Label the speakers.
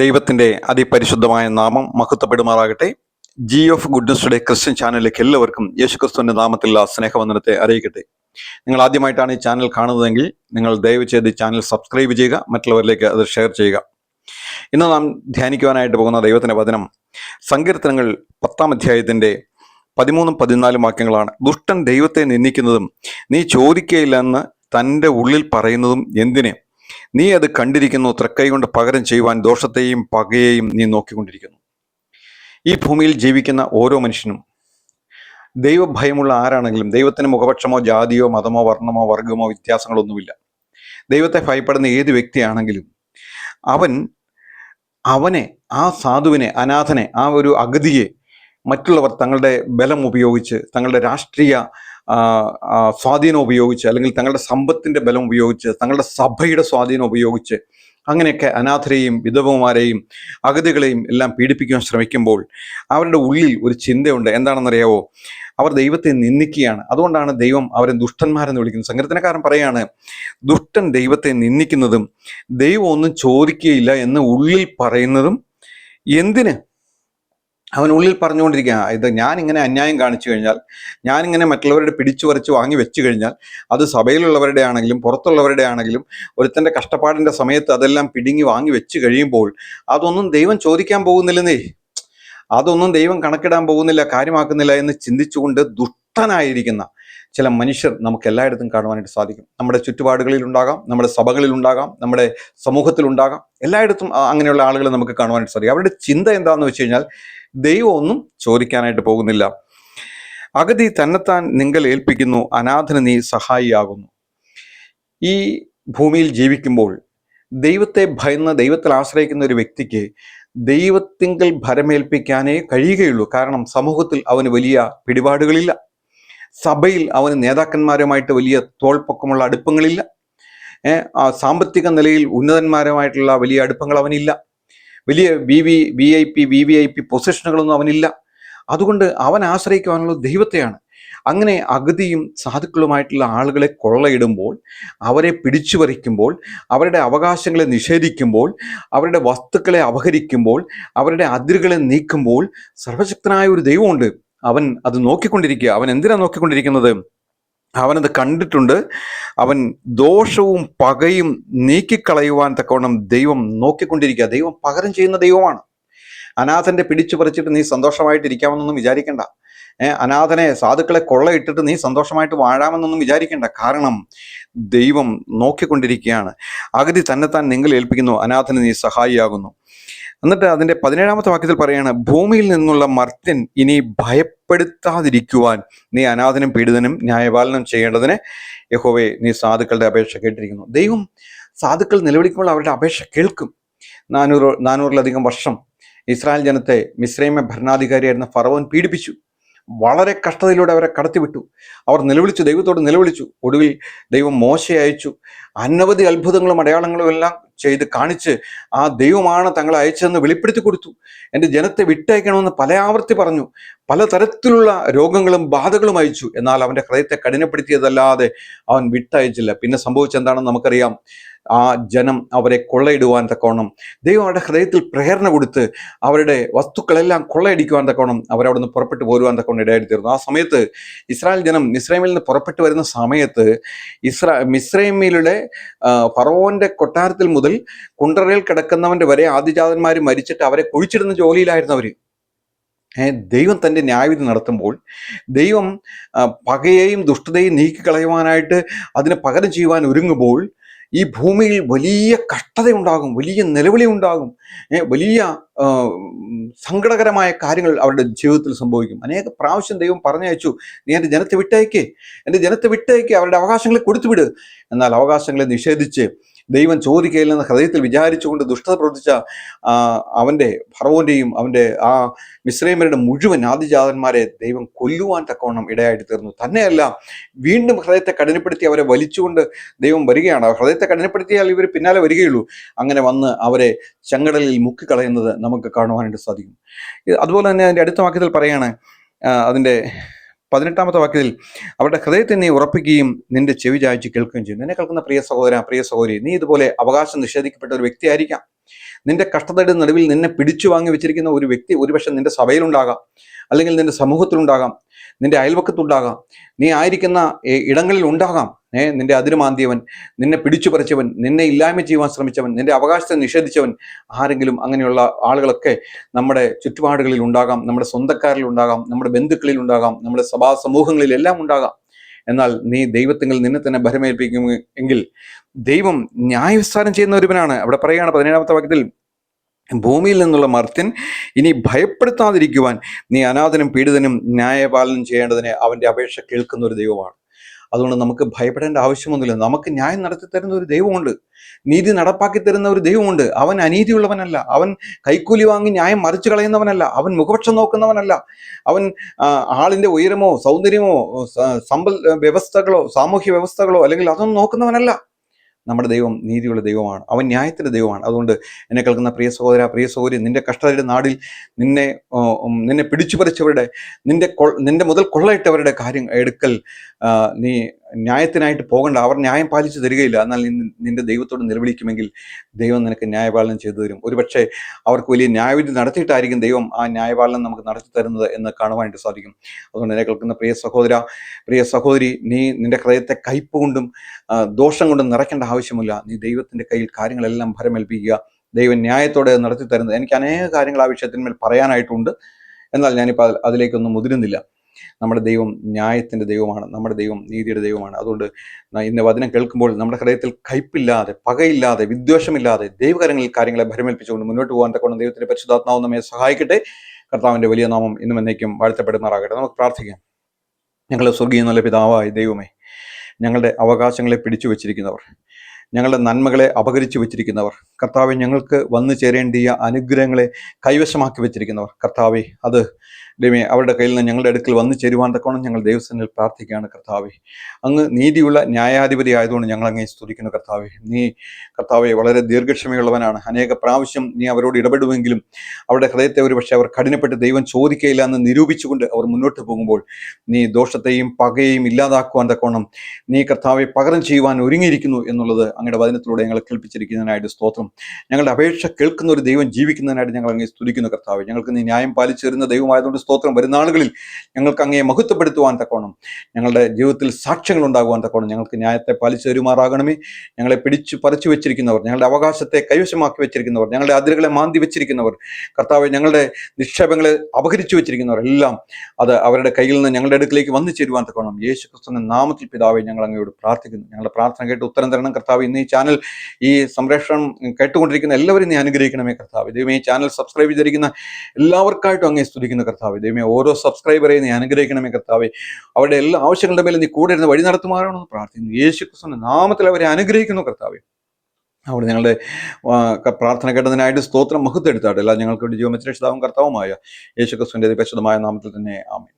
Speaker 1: ദൈവത്തിന്റെ അതിപരിശുദ്ധമായ നാമം മഹത്വപ്പെടുമാറാകട്ടെ. ജി ഓഫ് ഗുഡ്നസ്സുടെ ക്രിസ്ത്യൻ ചാനലിലേക്ക് എല്ലാവർക്കും യേശുക്രിസ്തുവിന്റെ നാമത്തിലുള്ള സ്നേഹവന്ദനത്തെ അറിയിക്കട്ടെ. നിങ്ങൾ ആദ്യമായിട്ടാണ് ഈ ചാനൽ കാണുന്നതെങ്കിൽ നിങ്ങൾ ദയവ് ചെയ്ത് ചാനൽ സബ്സ്ക്രൈബ് ചെയ്യുക മറ്റുള്ളവരിലേക്ക് അത് ഷെയർ ചെയ്യുക. ഇന്ന് നാം ധ്യാനിക്കുവാനായിട്ട് പോകുന്ന ദൈവത്തിന്റെ വചനം സങ്കീർത്തനങ്ങൾ പത്താം അധ്യായത്തിന്റെ പതിമൂന്നും പതിനാലും വാക്യങ്ങളാണ്. ദുഷ്ടൻ ദൈവത്തെ നിന്ദിക്കുന്നതും നീ ചോദിക്കയില്ലെന്ന് തന്റെ ഉള്ളിൽ പറയുന്നതും എന്തിനെ? നീ അത് കണ്ടിരിക്കുന്നു. തൃക്കൈ കൊണ്ട് പകരം ചെയ്യുവാൻ ദോഷത്തെയും പകയെയും നീ നോക്കിക്കൊണ്ടിരിക്കുന്നു. ഈ ഭൂമിയിൽ ജീവിക്കുന്ന ഓരോ മനുഷ്യനും ദൈവഭയമുള്ള ആരാണെങ്കിലും ദൈവത്തിന് മുഖപക്ഷമോ ജാതിയോ മതമോ വർണമോ വർഗമോ വ്യത്യാസങ്ങളൊന്നുമില്ല. ദൈവത്തെ ഭയപ്പെടുന്ന ഏത് വ്യക്തിയാണെങ്കിലും അവൻ അവനെ ആ സാധുവിനെ അനാഥനെ ആ ഒരു അഗതിയെ മറ്റുള്ളവർ തങ്ങളുടെ ബലം ഉപയോഗിച്ച് തങ്ങളുടെ രാഷ്ട്രീയ സ്വാധീനം ഉപയോഗിച്ച് അല്ലെങ്കിൽ തങ്ങളുടെ സമ്പത്തിന്റെ ബലം ഉപയോഗിച്ച് തങ്ങളുടെ സഭയുടെ സ്വാധീനം ഉപയോഗിച്ച് അങ്ങനെയൊക്കെ അനാഥരെയും വിധവമാരെയും അഗതികളെയും എല്ലാം പീഡിപ്പിക്കാൻ ശ്രമിക്കുമ്പോൾ അവരുടെ ഉള്ളിൽ ഒരു ചിന്തയുണ്ട്. എന്താണെന്നറിയാവോ? അവർ ദൈവത്തെ നിന്ദിക്കുകയാണ്. അതുകൊണ്ടാണ് ദൈവം അവരെ ദുഷ്ടന്മാരെന്ന് വിളിക്കുന്നത്. സങ്കീർത്തനക്കാരൻ പറയാണ് ദുഷ്ടൻ ദൈവത്തെ നിന്ദിക്കുന്നതും ദൈവം ഒന്നും ചോദിക്കുകയില്ല എന്ന് ഉള്ളിൽ പറയുന്നതും എന്തിന്? അവൻ ഉള്ളിൽ പറഞ്ഞുകൊണ്ടിരിക്കുക ഇത് ഞാൻ ഇങ്ങനെ അന്യായം കാണിച്ചു കഴിഞ്ഞാൽ ഞാൻ ഇങ്ങനെ മറ്റുള്ളവരുടെ പിടിച്ചു പറിച്ച് വാങ്ങി വെച്ചു കഴിഞ്ഞാൽ അത് സഭയിലുള്ളവരുടെ ആണെങ്കിലും പുറത്തുള്ളവരുടെ ആണെങ്കിലും ഒരുത്തന്റെ കഷ്ടപ്പാടിന്റെ സമയത്ത് അതെല്ലാം പിടുങ്ങി വാങ്ങി വെച്ച് കഴിയുമ്പോൾ അതൊന്നും ദൈവം ചോദിക്കാൻ പോകുന്നില്ലെന്നേ. അതൊന്നും ദൈവം കണക്കിടാൻ പോകുന്നില്ല കാര്യമാക്കുന്നില്ല എന്ന് ചിന്തിച്ചുകൊണ്ട് ദുഷ്ടനായിരിക്കുന്ന ചില മനുഷ്യർ നമുക്ക് എല്ലായിടത്തും കാണുവാനായിട്ട് സാധിക്കും. നമ്മുടെ ചുറ്റുപാടുകളിൽ ഉണ്ടാകാം നമ്മുടെ സഭകളിൽ ഉണ്ടാകാം നമ്മുടെ സമൂഹത്തിൽ ഉണ്ടാകാം. എല്ലായിടത്തും അങ്ങനെയുള്ള ആളുകളെ നമുക്ക് കാണുവാനായിട്ട് സാധിക്കും. അവരുടെ ചിന്ത എന്താണെന്ന് വെച്ച് കഴിഞ്ഞാൽ ദൈവം ഒന്നും ചോദിക്കാനായിട്ട് പോകുന്നില്ല. അഗതി തന്നെത്താൻ നിങ്ങൾ ഏൽപ്പിക്കുന്നു അനാഥന് നീ സഹായിയാകുന്നു. ഈ ഭൂമിയിൽ ജീവിക്കുമ്പോൾ ദൈവത്തെ ഭയന്ന് ദൈവത്തിൽ ആശ്രയിക്കുന്ന ഒരു വ്യക്തിക്ക് ദൈവത്തിങ്കൽ ഭരമേൽപ്പിക്കാനേ കഴിയുകയുള്ളൂ. കാരണം സമൂഹത്തിൽ അവന് വലിയ പിടിപാടുകളില്ല. സഭയിൽ അവന് നേതാക്കന്മാരുമായിട്ട് വലിയ തോൾപ്പൊക്കമുള്ള അടുപ്പങ്ങളില്ല. സാമ്പത്തിക നിലയിൽ ഉന്നതന്മാരുമായിട്ടുള്ള വലിയ അടുപ്പങ്ങൾ അവനില്ല. വലിയ B V V I P V V I P പൊസിഷനുകളൊന്നും അവനില്ല. അതുകൊണ്ട് അവൻ ആശ്രയിക്കുവാനുള്ളത് ദൈവത്തെയാണ്. അങ്ങനെ അഗതിയും സാധുക്കളുമായിട്ടുള്ള ആളുകളെ കൊള്ളയിടുമ്പോൾ അവരെ പിടിച്ചു പറിക്കുമ്പോൾ അവരുടെ അവകാശങ്ങളെ നിഷേധിക്കുമ്പോൾ അവരുടെ വസ്തുക്കളെ അപഹരിക്കുമ്പോൾ അവരുടെ അതിരുകളെ നീക്കുമ്പോൾ സർവശക്തനായ ഒരു ദൈവമുണ്ട്. അവൻ അത് നോക്കിക്കൊണ്ടിരിക്കുക. അവൻ എന്തിനാണ് നോക്കിക്കൊണ്ടിരിക്കുന്നത്? അവനത് കണ്ടിട്ടുണ്ട്. അവൻ ദോഷവും പകയും നീക്കിക്കളയുവാൻ തക്കവണ്ണം ദൈവം നോക്കിക്കൊണ്ടിരിക്കുക. ദൈവം പകരം ചെയ്യുന്ന ദൈവമാണ്. അനാഥന്റെ പിടിച്ചു പറിച്ചിട്ട് നീ സന്തോഷമായിട്ടിരിക്കാമെന്നൊന്നും വിചാരിക്കേണ്ട. അനാഥനെ സാധുക്കളെ കൊള്ളയിട്ടിട്ട് നീ സന്തോഷമായിട്ട് വാഴാമെന്നൊന്നും വിചാരിക്കേണ്ട. കാരണം ദൈവം നോക്കിക്കൊണ്ടിരിക്കുകയാണ്. അഗതി തന്നെത്താൻ നിങ്ങൾ ഏൽപ്പിക്കുന്നു. അനാഥന് നീ സഹായിയാകുന്നു. എന്നിട്ട് അതിന്റെ പതിനേഴാമത്തെ വാക്യത്തിൽ പറയാണ് ഭൂമിയിൽ നിന്നുള്ള മർത്യൻ ഇനി ഭയപ്പെടുത്താതിരിക്കുവാൻ നീ അനാഥനും പീഡിതനും ന്യായപാലനം ചെയ്യേണ്ടതിന് യഹോവെ നീ സാധുക്കളുടെ അപേക്ഷ കേട്ടിരിക്കുന്നു. ദൈവം സാധുക്കൾ നിലവിളിക്കുമ്പോൾ അവരുടെ അപേക്ഷ കേൾക്കും. നാനൂറ് നാനൂറിലധികം വർഷം ഇസ്രായേൽ ജനത്തെ മിശ്രൈമ ഭരണാധികാരിയായിരുന്ന ഫറവോൻ പീഡിപ്പിച്ചു. വളരെ കഷ്ടതയിലൂടെ അവരെ കടത്തിവിട്ടു. അവർ നിലവിളിച്ചു ദൈവത്തോട് നിലവിളിച്ചു. ഒടുവിൽ ദൈവം മോശയെ അയച്ചു. അനവധി അത്ഭുതങ്ങളും അടയാളങ്ങളും എല്ലാം ചെയ്ത് കാണിച്ച് ആ ദൈവമാണ് തങ്ങളെ അയച്ചതെന്ന് വെളിപ്പെടുത്തി കൊടുത്തു. എന്റെ ജനത്തെ വിട്ടയക്കണമെന്ന് പല ആവർത്തി പറഞ്ഞു. പലതരത്തിലുള്ള രോഗങ്ങളും ബാധകളും അയച്ചു. എന്നാൽ അവന്റെ ഹൃദയത്തെ കഠിനപ്പെടുത്തിയതല്ലാതെ അവൻ വിട്ടയച്ചില്ല. പിന്നെ സംഭവിച്ചെന്താണെന്ന് നമുക്കറിയാം. ആ ജനം അവരെ കൊള്ളയിടുവാൻ തക്കോണം ദൈവം അവരുടെ ഹൃദയത്തിൽ പ്രേരണ കൊടുത്ത് അവരുടെ വസ്തുക്കളെല്ലാം കൊള്ളയടിക്കുവാൻ തക്കോണം നിന്ന് പുറപ്പെട്ടു പോരുവാൻ തക്കോണം ഇടയായി തീർന്നു ആ സമയത്ത് ഇസ്രായേൽ ജനം മിസ്രൈമിൽ നിന്ന് പുറപ്പെട്ടു വരുന്ന സമയത്ത് ഇസ്രാ മിസ്രൈമിലുള്ള ആ, ഫറവോന്റെ കൊട്ടാരത്തിൽ മുതൽ കുണ്ടറയിൽ കിടക്കുന്നവന്റെ വരെ ആദിജാതന്മാർ മരിച്ചിട്ട് അവരെ കുഴിച്ചിടുന്ന ജോലിയിലായിരുന്നു അവർ. ഏ, ദൈവം തന്റെ ന്യായവിധി നടത്തുമ്പോൾ ദൈവം പകയെയും ദുഷ്ടതയും നീക്കിക്കളയുവാനായിട്ട് അതിനെ പകരം ചെയ്യുവാൻ ഒരുങ്ങുമ്പോൾ ഈ ഭൂമിയിൽ വലിയ കഷ്ടതയുണ്ടാകും വലിയ നിലവിളി ഉണ്ടാകും വലിയ സങ്കടകരമായ കാര്യങ്ങൾ അവരുടെ ജീവിതത്തിൽ സംഭവിക്കും. അനേക പ്രാവശ്യം ദൈവം പറഞ്ഞയച്ചു നീ എന്റെ ജനത്തെ വിട്ടയക്കേ എന്റെ ജനത്തെ വിട്ടയക്കേ അവരുടെ അവകാശങ്ങളെ കൊടുത്തുവിട്. എന്നാൽ അവകാശങ്ങളെ നിഷേധിച്ച് ദൈവം ചോദിക്കയില്ലെന്ന് ഹൃദയത്തിൽ വിചാരിച്ചുകൊണ്ട് ദുഷ്ടത പ്രവർത്തിച്ച അവന്റെ ഭർവോന്റെയും അവന്റെ ആ മിശ്രൈമരുടെ മുഴുവൻ ആദിജാതന്മാരെ ദൈവം കൊല്ലുവാൻ തക്കവണ്ണം ഇടയായിട്ട് തീർന്നു. തന്നെയല്ല വീണ്ടും ഹൃദയത്തെ കഠിനപ്പെടുത്തി അവരെ വലിച്ചുകൊണ്ട് ദൈവം വരികയാണ്. ഹൃദയത്തെ കഠിനപ്പെടുത്തിയാൽ ഇവർ പിന്നാലെ വരികയുള്ളൂ. അങ്ങനെ വന്ന് അവരെ ചെങ്കടലിൽ മുക്കിക്കളയുന്നത് നമുക്ക് കാണുവാനായിട്ട് സാധിക്കും. അതുപോലെ തന്നെ അതിന്റെ അടുത്ത വാക്യത്തിൽ പറയാണ് ആ, അതിന്റെ പതിനെട്ടാമത്തെ വാക്യത്തിൽ അവരുടെ ഹൃദയത്തെ നീ ഉറപ്പിക്കുകയും നിന്റെ ചെവി ചായച്ച് കേൾക്കുകയും ചെയ്യും. നിന്നെ കേൾക്കുന്ന പ്രിയ സഹോദര പ്രിയ സഹോദരി നീ ഇതുപോലെ അവകാശം നിഷേധിക്കപ്പെട്ട ഒരു വ്യക്തിയായിരിക്കാം. നിന്റെ കഷ്ടതയുടെ നടുവിൽ നിന്നെ പിടിച്ചു വാങ്ങി വെച്ചിരിക്കുന്ന ഒരു വ്യക്തി ഒരുപക്ഷെ നിന്റെ സഭയിലുണ്ടാകാം. അല്ലെങ്കിൽ നിന്റെ സമൂഹത്തിലുണ്ടാകാം നിന്റെ അയൽവക്കത്തുണ്ടാകാം നീ ആയിരിക്കുന്ന ഇടങ്ങളിൽ ഉണ്ടാകാം ഏ നിന്റെ അതിരുമാന്തിയവൻ നിന്നെ പിടിച്ചു പറിച്ചവൻ നിന്നെ ഇല്ലായ്മ ചെയ്യുവാൻ ശ്രമിച്ചവൻ നിന്റെ അവകാശത്തെ നിഷേധിച്ചവൻ ആരെങ്കിലും അങ്ങനെയുള്ള ആളുകളൊക്കെ നമ്മുടെ ചുറ്റുപാടുകളിൽ ഉണ്ടാകാം നമ്മുടെ സ്വന്തക്കാരിൽ ഉണ്ടാകാം നമ്മുടെ ബന്ധുക്കളിൽ ഉണ്ടാകാം നമ്മുടെ സഭാ സമൂഹങ്ങളിലെല്ലാം ഉണ്ടാകാം. എന്നാൽ നീ ദൈവത്തിങ്കിൽ നിന്നെ തന്നെ ഭരമേൽപ്പിക്കും എങ്കിൽ ദൈവം ന്യായവിസ്താരം ചെയ്യുന്ന ഒരുവനാണ്. അവിടെ പറയുകയാണ് പതിനേഴാമത്തെ വാക്യത്തിൽ ഭൂമിയിൽ നിന്നുള്ള മർത്യൻ ഇനി ഭയപ്പെടുത്താതിരിക്കുവാൻ നീ അനാഥനും പീഡിതനും ന്യായപാലനം ചെയ്യേണ്ടതിന് അവന്റെ അപേക്ഷ കേൾക്കുന്ന ഒരു ദൈവമാണ്. അതുകൊണ്ട് നമുക്ക് ഭയപ്പെടേണ്ട ആവശ്യമൊന്നുമില്ല. നമുക്ക് ന്യായം നടത്തി തരുന്ന ഒരു ദൈവമുണ്ട്. നീതി നടപ്പാക്കി തരുന്ന ഒരു ദൈവമുണ്ട്. അവൻ അനീതിയുള്ളവനല്ല. അവൻ കൈക്കൂലി വാങ്ങി ന്യായം മറിച്ചു കളയുന്നവനല്ല. അവൻ മുഖപക്ഷം നോക്കുന്നവനല്ല. അവൻ ആളിന്റെ ഉയരമോ സൗന്ദര്യമോ സമ്പൽ വ്യവസ്ഥകളോ സാമൂഹ്യ വ്യവസ്ഥകളോ അല്ലെങ്കിൽ അതൊന്നും നോക്കുന്നവനല്ല. നമ്മുടെ ദൈവം നീതിയുള്ള ദൈവമാണ്. അവൻ ന്യായത്തിന്റെ ദൈവമാണ്. അതുകൊണ്ട് എന്നെ കേൾക്കുന്ന പ്രിയ സഹോദര പ്രിയ സഹോദരി നിന്റെ കഷ്ടതയുടെ നാടിൽ നിന്നെ നിന്നെ പിടിച്ചു പറിച്ചവരുടെ നിന്റെ നിന്റെ മുതൽ കൊള്ളയിട്ടവരുടെ കാര്യം എടുക്കൽ നീ ന്യായത്തിനായിട്ട് പോകണ്ട. അവർ ന്യായം പാലിച്ചു തരികയില്ല. എന്നാൽ നിന്റെ ദൈവത്തോട് നിലവിളിക്കുമെങ്കിൽ ദൈവം നിനക്ക് ന്യായപാലനം ചെയ്തു തരും. ഒരുപക്ഷെ അവർക്ക് വലിയ ന്യായവിധി നടത്തിയിട്ടായിരിക്കും ദൈവം ആ ന്യായപാലനം നമുക്ക് നടത്തി തരുന്നത് എന്ന് കാണുവാനായിട്ട് സാധിക്കും. അതുകൊണ്ട് എന്നെ കേൾക്കുന്ന പ്രിയ സഹോദര പ്രിയ സഹോദരി നീ നിന്റെ ഹൃദയത്തെ കയ്പ് കൊണ്ടും ദോഷം കൊണ്ടും നിറയ്ക്കേണ്ട ആവശ്യമില്ല. നീ ദൈവത്തിന്റെ കയ്യിൽ കാര്യങ്ങളെല്ലാം ഭരമേൽപ്പിക്കുക. ദൈവം ന്യായത്തോടെ നടത്തി തരുന്നത് എനിക്ക് അനേക കാര്യങ്ങൾ ആ വിഷയത്തിന്മേൽ പറയാനായിട്ടുണ്ട്. എന്നാൽ ഞാനിപ്പോൾ അത് അതിലേക്കൊന്നും മുതിരുന്നില്ല. നമ്മുടെ ദൈവം ന്യായത്തിന്റെ ദൈവമാണ് നമ്മുടെ ദൈവം നീതിയുടെ ദൈവമാണ്. അതുകൊണ്ട് ഇന്ന് വചനം കേൾക്കുമ്പോൾ നമ്മുടെ ഹൃദയത്തിൽ കയ്പില്ലാതെ പകയില്ലാതെ വിദ്വേഷമില്ലാതെ ദൈവകരങ്ങളിൽ കാര്യങ്ങളെ ഭരമേൽപ്പിച്ചുകൊണ്ട് മുന്നോട്ട് പോകാൻ തക്കൊണ്ട് ദൈവത്തിന്റെ പരിശുദ്ധാത്മാവ് നമ്മെ സഹായിക്കട്ടെ. കർത്താവിന്റെ വലിയ നാമം ഇന്നും എന്നേക്കും വാഴ്ത്തപ്പെടുമാറാകട്ടെ. നമുക്ക് പ്രാർത്ഥിക്കാം. ഞങ്ങളുടെ സ്വർഗീയ നല്ല പിതാവായ ദൈവമേ ഞങ്ങളുടെ അവകാശങ്ങളെ പിടിച്ചു വച്ചിരിക്കുന്നവർ ഞങ്ങളുടെ നന്മകളെ അപകരിച്ചു വെച്ചിരിക്കുന്നവർ കർത്താവെ ഞങ്ങൾക്ക് വന്നു ചേരേണ്ടിയ അനുഗ്രഹങ്ങളെ കൈവശമാക്കി വെച്ചിരിക്കുന്നവർ കർത്താവെ അത് ദൈവമേ അവരുടെ കയ്യിൽ നിന്ന് ഞങ്ങളുടെ അടുക്കൽ വന്ന് ചേരുവാൻ തക്കോണം ഞങ്ങൾ ദൈവസ്ഥനിൽ പ്രാർത്ഥിക്കുകയാണ് കർത്താവെ. അങ്ങ് നീതിയുള്ള ന്യായാധിപതി ആയതുകൊണ്ട് ഞങ്ങൾ അങ്ങേ സ്തുതിക്കുന്നു കർത്താവെ. നീ കർത്താവെ വളരെ ദീർഘക്ഷമയുള്ളവനാണ്. അനേക പ്രാവശ്യം നീ അവരോട് ഇടപെടുമെങ്കിലും അവരുടെ ഹൃദയത്തെ ഒരു പക്ഷേ അവർ കഠിനപ്പെട്ട് ദൈവം ചോദിക്കയില്ല എന്ന് നിരൂപിച്ചുകൊണ്ട് അവർ മുന്നോട്ട് പോകുമ്പോൾ നീ ദോഷത്തെയും പകയെയും ഇല്ലാതാക്കുവാൻ തക്കോണം നീ കർത്താവെ പകരം ചെയ്യുവാൻ ഒരുങ്ങിയിരിക്കുന്നു എന്നുള്ളത് അങ്ങയുടെ വചനത്തിലൂടെ ഞങ്ങൾ കേൾപ്പിച്ചിരിക്കുന്നതിനായിട്ട് സ്തോത്രം. ഞങ്ങളുടെ അപേക്ഷ കേൾക്കുന്ന ഒരു ദൈവം ജീവിക്കുന്നതിനായിട്ട് ഞങ്ങൾ അങ്ങേ സ്തുതിക്കുന്നു കർത്താവ്. ഞങ്ങൾക്ക് നീ ന്യായം പാലിച്ചു തരുന്ന ദൈവമായതുകൊണ്ട് സ്തോത്രം. വരുന്നാളുകളിൽ ഞങ്ങൾക്ക് അങ്ങേ മഹത്വപ്പെടുത്തുവാൻ തക്കോണം ഞങ്ങളുടെ ജീവിതത്തിൽ സാക്ഷ്യങ്ങൾ ഉണ്ടാകുവാൻ തക്കോണം ഞങ്ങൾക്ക് ന്യായത്തെ പാലിച്ചു തരുമാറാകണമേ. ഞങ്ങളെ പിടിച്ചു പറിച്ചു വെച്ചിരിക്കുന്നവർ ഞങ്ങളുടെ അവകാശത്തെ കൈവശമാക്കി വെച്ചിരിക്കുന്നവർ ഞങ്ങളുടെ അതിരുകളെ മാന്തി വെച്ചിരിക്കുന്നവർ കർത്താവ് ഞങ്ങളുടെ നിക്ഷേപങ്ങളെ അപഹരിച്ചു വെച്ചിരിക്കുന്നവർ എല്ലാം അത് അവരുടെ കയ്യിൽ നിന്ന് ഞങ്ങളുടെ അടുക്കിലേക്ക് വന്നു ചേരുവാൻ തക്കോണം യേശു ക്രിസ്തുവിന്റെ നാമത്തിൽ പിതാവെ ഞങ്ങൾ അങ്ങയോട് പ്രാർത്ഥിക്കുന്നു. ഞങ്ങളുടെ പ്രാർത്ഥന കേട്ട് ഉത്തരം തരണം. കർത്താവ് ഇന്ന് ഈ ചാനൽ ഈ സംരക്ഷണം കേട്ടുകൊണ്ടിരിക്കുന്ന എല്ലാവരും നീ അനുഗ്രഹിക്കണമേ കർത്താവ്. ദൈവമേ ഈ ചാനൽ സബ്സ്ക്രൈബ് ചെയ്തിരിക്കുന്ന എല്ലാവർക്കായിട്ടും അങ്ങേ സ്തുതിക്കുന്ന കർത്താവ്. ദൈവമേ ഓരോ സബ്സ്ക്രൈബറെയും നീ അനുഗ്രഹിക്കണമേ കർത്താവെ. അവരുടെ എല്ലാ ആവശ്യങ്ങളുടെ മേലെ നീ കൂടെ ഇരുന്ന് വഴി നടത്തുമാറാണെന്ന് പ്രാർത്ഥിക്കുന്നു. യേശു ക്രിസ്തുവിന്റെ നാമത്തിൽ അവരെ അനുഗ്രഹിക്കുന്നു കർത്താവെ. അവിടെ ഞങ്ങളുടെ പ്രാർത്ഥന കേട്ടതിനായിട്ട് സ്തോത്രം മഹത്വം എടുത്താട്ടെ. എല്ലാം ഞങ്ങൾക്ക് വേണ്ടി ജീവമച്ചരക്ഷിതാവും കർത്താവുമായ യേശു ക്രിസ്തുവിന്റെ പരിശുദ്ധമായ നാമത്തിൽ തന്നെ. ആമേൻ.